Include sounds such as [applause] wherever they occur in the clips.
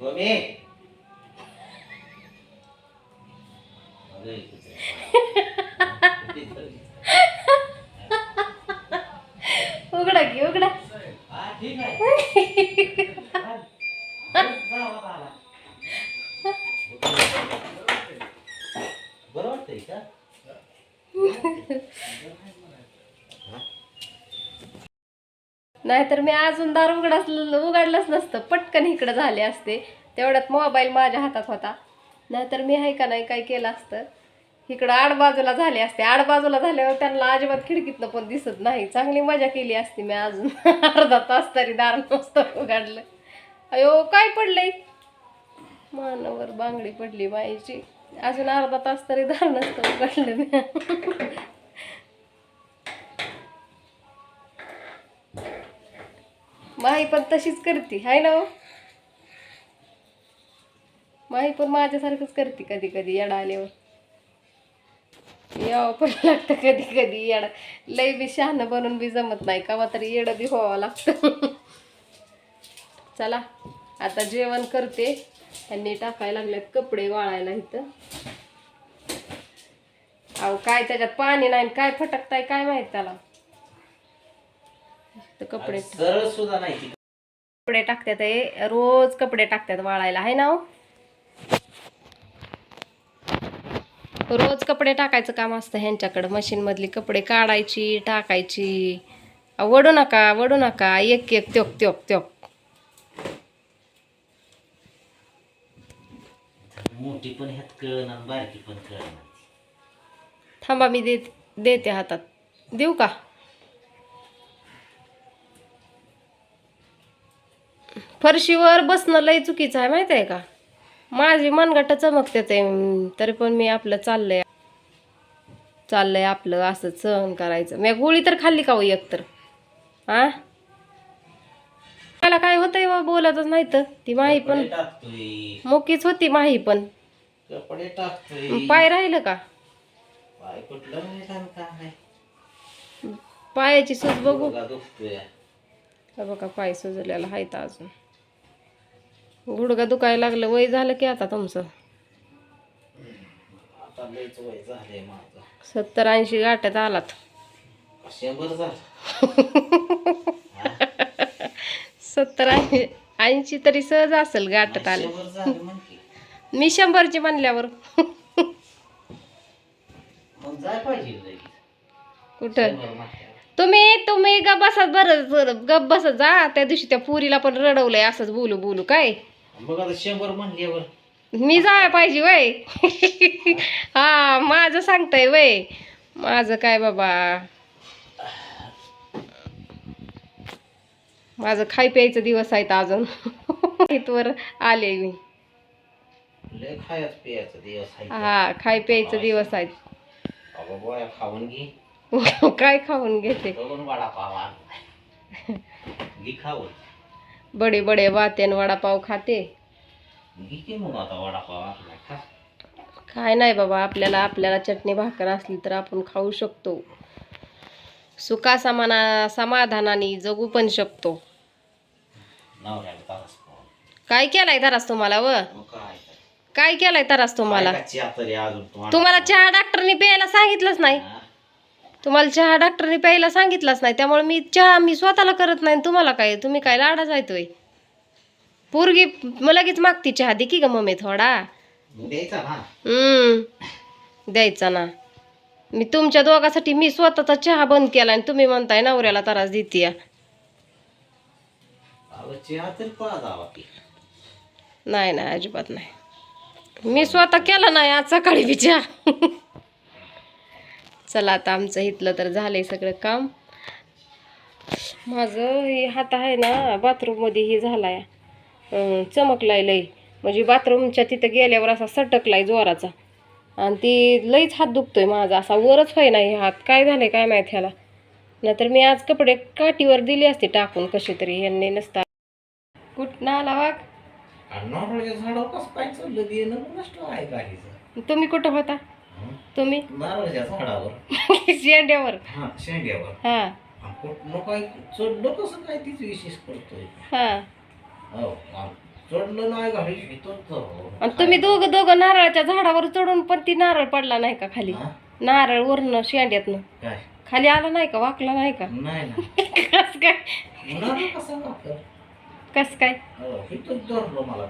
कुठे? उघडा की उघडा ठीक आहे. जा बाबा आला. बरं वाटतंय का [laughs] नाहीतर मी अजून दार उघडाच उघडलंच नसतं. पटकन इकडं झाले असते. तेवढ्यात मोबाईल माझ्या हातात होता. नाहीतर मी आहे का नाही काय केलं असतं. इकडं आडबाजूला झाले असते. आडबाजूला झाल्यावर त्यांना अजिबात खिडकीतनं पण दिसत नाही. चांगली मजा केली असती मी अजून. [laughs] अर्धा तास तरी दार नसतं उघडलं. अयो काय पडलंय? मानावर बांगडी पडली बाईची. अजून अर्धा तास तरी दार नसतं उघडलं मी. [laughs] माही पण तशीच करते हाय ना हो? माही पण माझ्यासारखंच करते कधी कधी येडा आल्यावर. यावं पण लागतं कधी कधी येडा. लय बी शहाणं बनून बी जमत नाही का तरी येडं बी व्हावं लागतं. चला आता जेवण करते. त्यांनी टाकायला लागलेत कपडे वाळायला इथं. अहो काय त्याच्यात पाणी नाही आणि काय फटकताय काय माहीत त्याला? तर कपडे सरळ सुद्धा नाही ती. कपडे टाकतात हे. रोज कपडे टाकतात वाळायला. आहे ना? रोज कपडे टाकायचं काम असतं ह्यांच्याकडं. मशीनमधली कपडे काढायची टाकायची. वडू नका वडू नका. एक एक त्योक त्योक त्योक. मोठी पण ह्यात कळण आणि बारकी पण कळण थांबा मी देत देते हातात. देऊ का? फरशीवर बसणं लय चुकीचं आहे माहिती आहे का? माझी मनगट चमकते ते तरी पण मी आपलं चाललंय. चाललंय आपलं असं सहन करायचं. मी गोळी तर खाल्ली का हो एक तर? आ? मला काय होतंय बा बोलतच नाही तर? ती माही पण मोकीच होती माही पण. पाय राहिलं का? पायाची सूज बघू. बघा पाय सुजलेला आहे अजून. गुडघा दुखायला लागलं. वय झालं की आता तुमचं? आता लयच वय झालंय माझं. सत्तर ऐंशी गाठ्यात आलात. शंभर झालं. सत्तर ऐंशी ऐंशी तरी सहज असेल गाठ्यात आले. मी शंभरची म्हणल्यावर. कुठं. तुम्ही तुम्ही गप बसत बरं गप बसत जा त्या दिवशी त्या पुरीला पण रडवलंय असंच बोलू बोलू काय? मग आता शंभर म्हणल्यावर मी जाय पाहिजे वय. हा माझं सांगताय वय. माझं काय बाबा? माझं खाय प्यायचं दिवस आहेत अजून. इथवर आले मी. लय खायच प्यायचा दिवस आहे हा खाय प्यायचं दिवस आहेत. खाऊन घे. काय खाऊन घेते? दोन घे खाऊन. बडे बडे वातेन वडापाव खाते. काय नाही बाबा आपल्याला आपल्याला चटणी भाकर असली तर आपण खाऊ शकतो. सुका समाना समाधानाने जगू पण शकतो. काय केलाय तरास तुम्हाला व? काय केलाय तरास तुम्हाला? तुम्हाला? चहा डॉक्टरनी प्यायला सांगितलंच नाही? तुम्हाला चहा डॉक्टरनी प्यायला सांगितलंच नाही त्यामुळे मी चहा मी स्वतःला करत नाही तुम्हाला काय तुम्ही काय लाडा जायतोय पोरगी लगेच मागती चहा दे की ग मम्मी थोडा. मग द्यायचा ना. हम्म द्यायचा ना. मी तुमच्या दोघासाठी मी स्वतःचा चहा बंद केला आणि तुम्ही म्हणताय नवऱ्याला त्रास देते नाही नाही अजिबात नाही. मी स्वतः केला नाही आज सकाळी बी चहा. [laughs] चला आता आमचं इथलं तर झालंय सगळं काम. माझं हे हात आहे ना बाथरूममध्ये हे झालाय. अं, चमकलाय लय म्हणजे बाथरूमच्या तिथं गेल्यावर असा सटकलाय जोराचा. आणि ती लईच हात दुखतोय माझा. असा वरच होय ना हे हात. काय झालंय काय माहीत ह्याला. नाहीतर मी आज कपडे काठीवर दिले असते टाकून कसे तरी यांनी नसता. कुठं आला वाघ? आहे तुम्ही कुठं होता? तुम्ही? [laughs] शेंड्यावर. हा शेंड्यावर. हा. चढलं काय तीच विशेष करतोय? हा. हो चढलं नाही तुम्ही दोघं दोघं नारळाच्या झाडावर चढून पण ती नारळ पडला नाही का खाली? नारळ वरनं शेंड्यातनं. काय? खाली आला नाही का? वाकला नाही का? ना. [laughs] कस काय? कसा काय? मला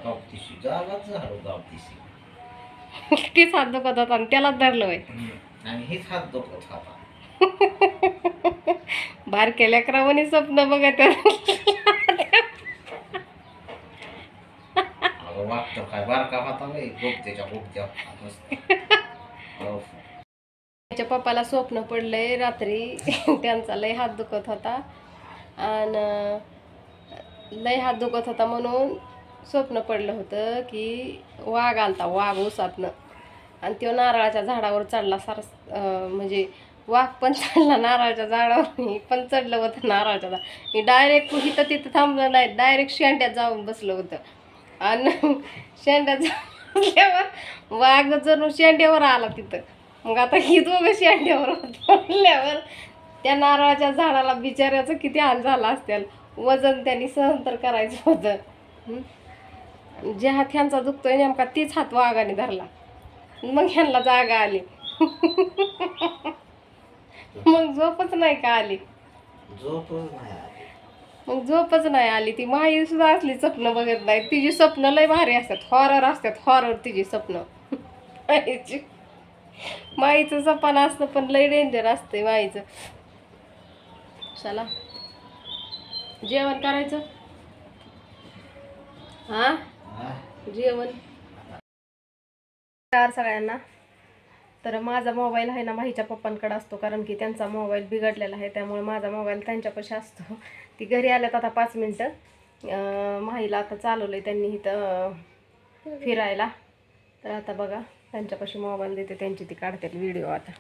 [laughs] तीच हात दुखत होता [laughs] आणि त्यालाच धरलं होय आणि हेच हात दुखत होता. बारक्या लेकरावानी स्वप्न बघत [laughs] अगं वाटतं काय बारका होता बाई गोपत्याच्या गोपत्या. त्याच्या पप्पाला स्वप्न पडलंय रात्री. त्यांचा लय हात दुखत होता. आणि लय हात दुखत होता म्हणून स्वप्न पडलं होतं की वाघ आलता वाघ उसातनं. आणि तो नारळाच्या झाडावर चढला सार म्हणजे वाघ पण चढला नारळाच्या झाडावर मी पण चढलं होतं नारळाच्या झाड. मी डायरेक्ट इथं तिथं थांबलं नाही डायरेक्ट शेंड्यात जाऊन बसलं होतं. आणि शेंड्यात जाऊन वाघ जणू शेंड्यावर आला तिथं. मग आता ही दोघं शेंड्यावर होते म्हणल्यावर त्या नारळाच्या झाडाला बिचाऱ्याचं किती हाल झाला असतील वजन त्यांनी सहन तर करायचं होतं. जे हात ह्यांचा दुखतोय नेमका तीच हात वाघाने धरला. मग ह्यांना जागा आली. मग झोपच नाही का आली. मग झोपच नाही आली. ती माई सुद्धा असली स्वप्न बघत नाही. तिची स्वप्न लय भारी असतात. हॉरर असतात. हॉरर तिची स्वप्न. माईची. माईचं सपान असतं पण लय डेंजर असते माईचं. चला. जेवण करायचं? हा? जेवण. चार सगळ्यांना. तर माझा मोबाईल आहे ना माहीच्या पप्पांकडे असतो कारण की त्यांचा मोबाईल बिघडलेला आहे त्यामुळे माझा मोबाईल त्यांच्यापाशी असतो. ती घरी आल्यात आता पाच मिनटं. माहीला आता चालवलं आहे त्यांनी इथं फिरायला. तर आता बघा त्यांच्यापाशी मोबाईल देते त्यांची ती काढतात व्हिडिओ आता.